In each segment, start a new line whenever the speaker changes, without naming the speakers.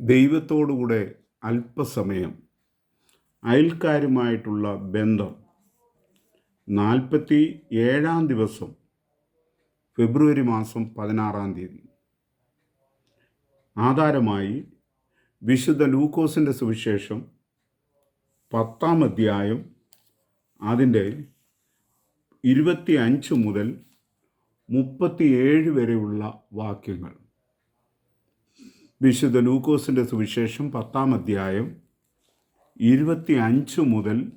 ദൈവത്തോടുകൂടെ അല്പസമയം അയൽക്കാരുമായിട്ടുള്ള ബന്ധം. നാൽപ്പത്തി ഏഴാം ദിവസം ഫെബ്രുവരി മാസം പതിനാറാം തീയതി. ആധാരമായി വിശുദ്ധ ലൂക്കോസിന്റെ സുവിശേഷം പത്താം അധ്യായം അതിന്റെ ഇരുപത്തി അഞ്ച് മുതൽ മുപ്പത്തിയേഴ് വരെയുള്ള വാക്യങ്ങൾ. വിശുദ്ധ ലൂക്കോസിന്റെ സുവിശേഷം പത്താം അധ്യായം ഇരുപത്തി അഞ്ച് മുതൽ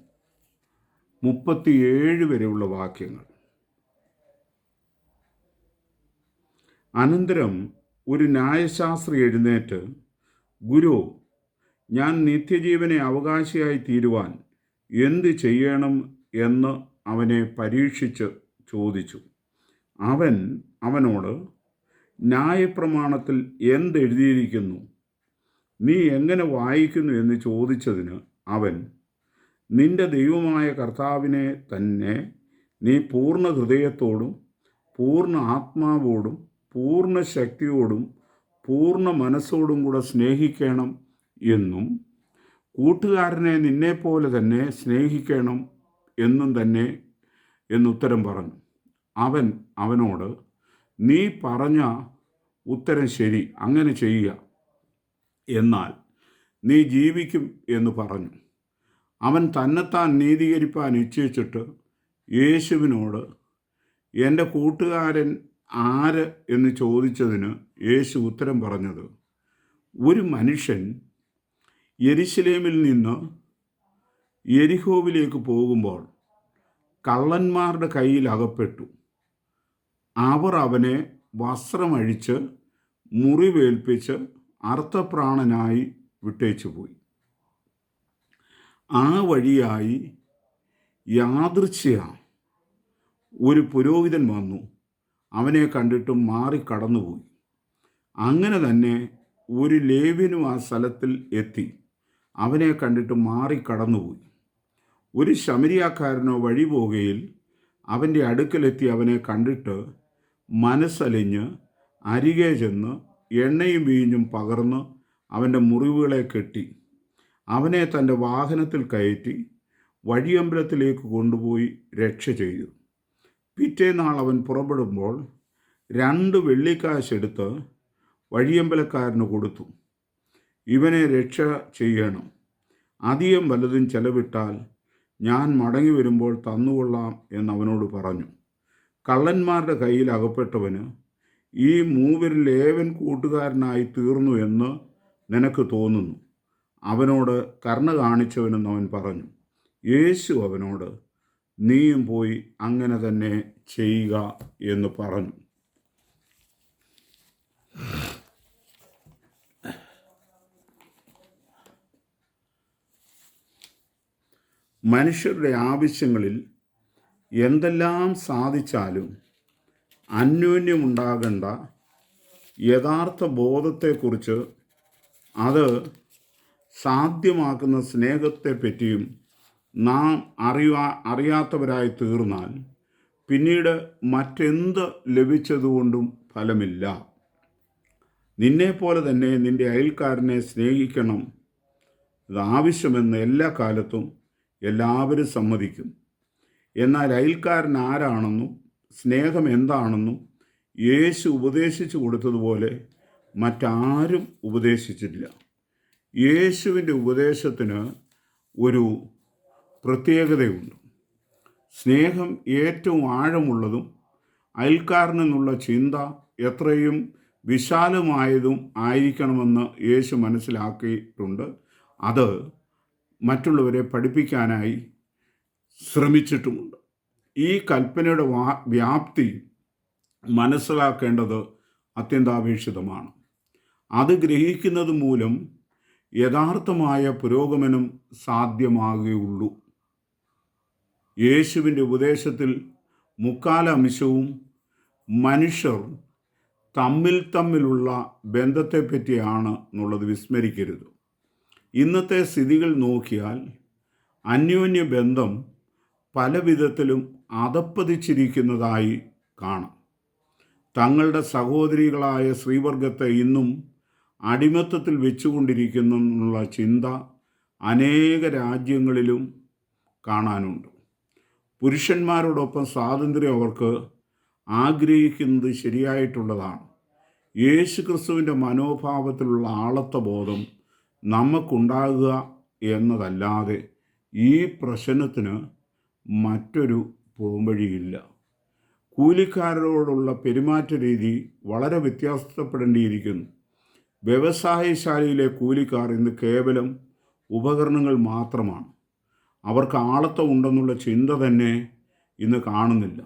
മുപ്പത്തിയേഴ് വരെയുള്ള വാക്യങ്ങൾ. അനന്തരം ഒരു ന്യായശാസ്ത്രി എഴുന്നേറ്റ് ഗുരു ഞാൻ നിത്യജീവനെ അവകാശിയായി തീരുവാൻ എന്ത് ചെയ്യണം എന്ന് അവനെ പരീക്ഷിച്ച് ചോദിച്ചു. അവൻ അവനോട് ന്യായപ്രമാണത്തിൽ എന്തെഴുതിയിരിക്കുന്നു നീ എങ്ങനെ വായിക്കുന്നു എന്ന് ചോദിച്ചതിന് അവൻ നിന്റെ ദൈവമായ കർത്താവിനെ തന്നെ നീ പൂർണ ഹൃദയത്തോടും പൂർണ ആത്മാവോടും പൂർണ ശക്തിയോടും പൂർണ മനസ്സോടും കൂടെ സ്നേഹിക്കണം എന്നും കൂട്ടുകാരനെ നിന്നെപ്പോലെ തന്നെ സ്നേഹിക്കണം എന്നും തന്നെ എന്നുത്തരം പറഞ്ഞു. അവൻ അവനോട് നീ പറഞ്ഞ ഉത്തരം ശരി അങ്ങനെ ചെയ്യുക. എന്നാൽ നീ ജീവിക്കും എന്ന് പറഞ്ഞു. അവൻ തന്നെത്താൻ നീതീകരിപ്പാൻ ഇച്ഛിച്ചിട്ട് യേശുവിനോട് എന്റെ കൂട്ടുകാരൻ ആര്? എന്ന് ചോദിച്ചതിന് യേശു ഉത്തരം പറഞ്ഞത് ഒരു മനുഷ്യൻ യെരുശലേമിൽ നിന്ന് എരിഹോവിലേക്ക് പോകുമ്പോൾ കള്ളന്മാരുടെ കയ്യിൽ അകപ്പെട്ടു. അവർ അവനെ വസ്ത്രമഴിച്ച് മുറിവേൽപ്പിച്ച് അർത്ഥപ്രാണനായി വിട്ടേച്ചു പോയി. ആ വഴിയായി യാദൃച്ഛയാ ഒരു പുരോഹിതൻ വന്നു. അവനെ കണ്ടിട്ടും മാറി കടന്നുപോയി. അങ്ങനെ തന്നെ ഒരു ലേവ്യനും ആ സ്ഥലത്തിൽ എത്തി. അവനെ കണ്ടിട്ട് മാറി കടന്നുപോയി. ഒരു ശമരിയാക്കാരനോ വഴി പോകയിൽ അവന്റെ അടുക്കലെത്തി അവനെ കണ്ടിട്ട് മനസ്സലിഞ്ഞ് അരികെ ചെന്ന് എണ്ണയും വീഞ്ഞും പകർന്ന് അവന്റെ മുറിവുകളെ കെട്ടി. അവനെ തന്റെ വാഹനത്തിൽ കയറ്റി വഴിയമ്പലത്തിലേക്ക് കൊണ്ടുപോയി രക്ഷ ചെയ്തു. പിറ്റേനാൾ അവൻ പുറപ്പെടുമ്പോൾ രണ്ട് വെള്ളിക്കാശെടുത്ത് വഴിയമ്പലക്കാരന് കൊടുത്തു. ഇവനെ രക്ഷ ചെയ്യണം. അധികം വല്ലതും ചെലവിട്ടാൽ ഞാൻ മടങ്ങി വരുമ്പോൾ തന്നുകൊള്ളാം എന്നവനോട് പറഞ്ഞു. കള്ളന്മാരുടെ കയ്യിൽ അകപ്പെട്ടവന് ഈ മൂവരിൽ ഏവൻ കൂട്ടുകാരനായി തീർന്നു എന്ന് നിനക്ക് തോന്നുന്നു. അവനോട് കർണ കാണിച്ചവനെന്ന് അവൻ പറഞ്ഞു. യേശു അവനോട് നീയും പോയി അങ്ങനെ തന്നെ ചെയ്യുക എന്ന് പറഞ്ഞു. മനുഷ്യരുടെ ആവശ്യങ്ങളിൽ എന്തെല്ലാം സാധിച്ചാലും അന്യോന്യമുണ്ടാകേണ്ട യഥാർത്ഥ ബോധത്തെക്കുറിച്ച് അത് സാധ്യമാക്കുന്ന സ്നേഹത്തെപ്പറ്റിയും നാം അറിയാ അറിയാത്തവരായി തീർന്നാൽ പിന്നീട് മറ്റെന്ത് ലഭിച്ചതുകൊണ്ടും ഫലമില്ല. നിന്നെപ്പോലെ തന്നെ നിന്റെ അയൽക്കാരനെ സ്നേഹിക്കണം. ഇത് ആവശ്യമെന്ന് എല്ലാ കാലത്തും എല്ലാവരും സമ്മതിക്കും. എന്നാൽ അയൽക്കാരൻ ആരാണെന്നും സ്നേഹം എന്താണെന്നും യേശു ഉപദേശിച്ചു കൊടുത്തതുപോലെ മറ്റാരും ഉപദേശിച്ചിട്ടില്ല. യേശുവിന്റെ ഉപദേശത്തിന് ഒരു പ്രത്യേകതയുണ്ട്. സ്നേഹം ഏറ്റവും ആഴമുള്ളതും അയൽക്കാരനെന്നുള്ള ചിന്ത എത്രയും വിശാലമായതും ആയിരിക്കണമെന്ന് യേശു മനസ്സിലാക്കിയിട്ടുണ്ട്. അത് മറ്റുള്ളവരെ പഠിപ്പിക്കാനായി ശ്രമിച്ചിട്ടുമുണ്ട്. ഈ കൽപ്പനയുടെ വ്യാപ്തി മനസ്സിലാക്കേണ്ടത് അത്യന്താപേക്ഷിതമാണ്. അത് ഗ്രഹിക്കുന്നത് മൂലം യഥാർത്ഥമായ പുരോഗമനം സാധ്യമാകുകയുള്ളൂ. യേശുവിന്റെ ഉപദേശത്തിൽ മുക്കാല അംശവും മനുഷ്യർ തമ്മിൽ തമ്മിലുള്ള ബന്ധത്തെപ്പറ്റിയാണ് എന്നുള്ളത് വിസ്മരിക്കരുത്. ഇന്നത്തെ സ്ഥിതികൾ നോക്കിയാൽ അന്യോന്യ ബന്ധം പല വിധത്തിലും അതപ്പതിച്ചിരിക്കുന്നതായി കാണാം. തങ്ങളുടെ സഹോദരികളായ ശ്രീവർഗത്തെ ഇന്നും അടിമത്തത്തിൽ വെച്ചുകൊണ്ടിരിക്കുന്നുള്ള ചിന്ത അനേക രാജ്യങ്ങളിലും കാണാനുണ്ട്. പുരുഷന്മാരോടൊപ്പം സ്വാതന്ത്ര്യം അവർക്ക് ആഗ്രഹിക്കുന്നത് ശരിയായിട്ടുള്ളതാണ്. യേശു ക്രിസ്തുവിന്റെ മനോഭാവത്തിലുള്ള ആളത്ത ബോധം നമുക്കുണ്ടാകുക എന്നതല്ലാതെ ഈ പ്രശ്നത്തിന് മറ്റൊരു പോംവഴിയില്ല കൂലിക്കാരോടുള്ള പെരുമാറ്റ രീതി വളരെ വ്യത്യാസപ്പെടേണ്ടിയിരിക്കുന്നു. വ്യവസായശാലയിലെ കൂലിക്കാർ ഇന്ന് കേവലം ഉപകരണങ്ങൾ മാത്രമാണ്. അവർക്ക് ആളത്വം ഉണ്ടെന്നുള്ള ചിന്ത തന്നെ ഇന്ന് കാണുന്നില്ല.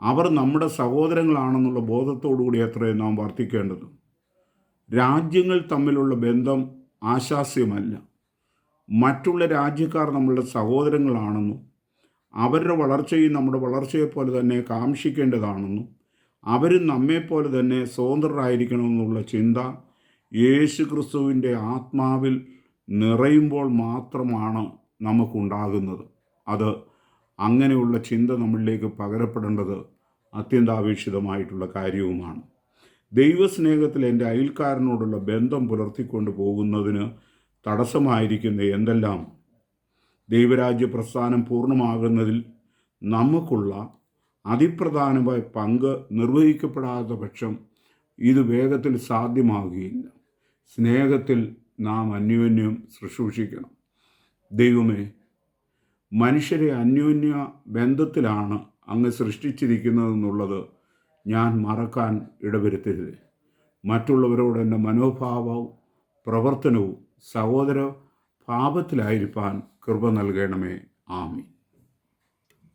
അവർ നമ്മുടെ സഹോദരങ്ങളാണെന്നുള്ള ബോധത്തോടുകൂടി അത്രയും നാം വർത്തിക്കേണ്ടത്. രാജ്യങ്ങൾ തമ്മിലുള്ള ബന്ധം ആശാസ്യമല്ല. മറ്റുള്ള രാജ്യക്കാർ നമ്മളുടെ സഹോദരങ്ങളാണെന്നും അവരുടെ വളർച്ചയും നമ്മുടെ വളർച്ചയെപ്പോലെ തന്നെ കാംക്ഷിക്കേണ്ടതാണെന്നും അവരും നമ്മെപ്പോലെ തന്നെ സ്വതന്ത്രരായിരിക്കണമെന്നുള്ള ചിന്ത യേശു ക്രിസ്തുവിന്റെ ആത്മാവിൽ നിറയുമ്പോൾ മാത്രമാണ് നമുക്കുണ്ടാകുന്നത്. അത് അങ്ങനെയുള്ള ചിന്ത നമ്മളിലേക്ക് പകരപ്പെടേണ്ടത് അത്യന്താപേക്ഷിതമായിട്ടുള്ള കാര്യവുമാണ്. ദൈവസ്നേഹത്തിൽ എന്റെ അയൽക്കാരനോടുള്ള ബന്ധം പുലർത്തിക്കൊണ്ട് പോകുന്നതിന് തടസ്സമായിരിക്കുന്ന എന്തെല്ലാം ദൈവരാജ്യ പ്രസ്ഥാനം പൂർണമാകുന്നതിൽ നമുക്കുള്ള അതിപ്രധാനമായ പങ്ക് നിർവഹിക്കപ്പെടാത്ത പക്ഷം ഇത് വേഗത്തിൽ സാധ്യമാകുകയില്ല. സ്നേഹത്തിൽ നാം അന്യോന്യം ശുശ്രൂഷിക്കണം. ദൈവമേ മനുഷ്യരെ അന്യോന്യ ബന്ധത്തിലാണ് അങ്ങ് സൃഷ്ടിച്ചിരിക്കുന്നതെന്നുള്ളത് ഞാൻ മറക്കാൻ ഇടവരുത്തരുത്. മറ്റുള്ളവരോട് എന്റെ മനോഭാവവും പ്രവർത്തനവും സഹോദര ഭാവത്തിലായിരിക്കാൻ കൃപ നൽകണമേ. ആമി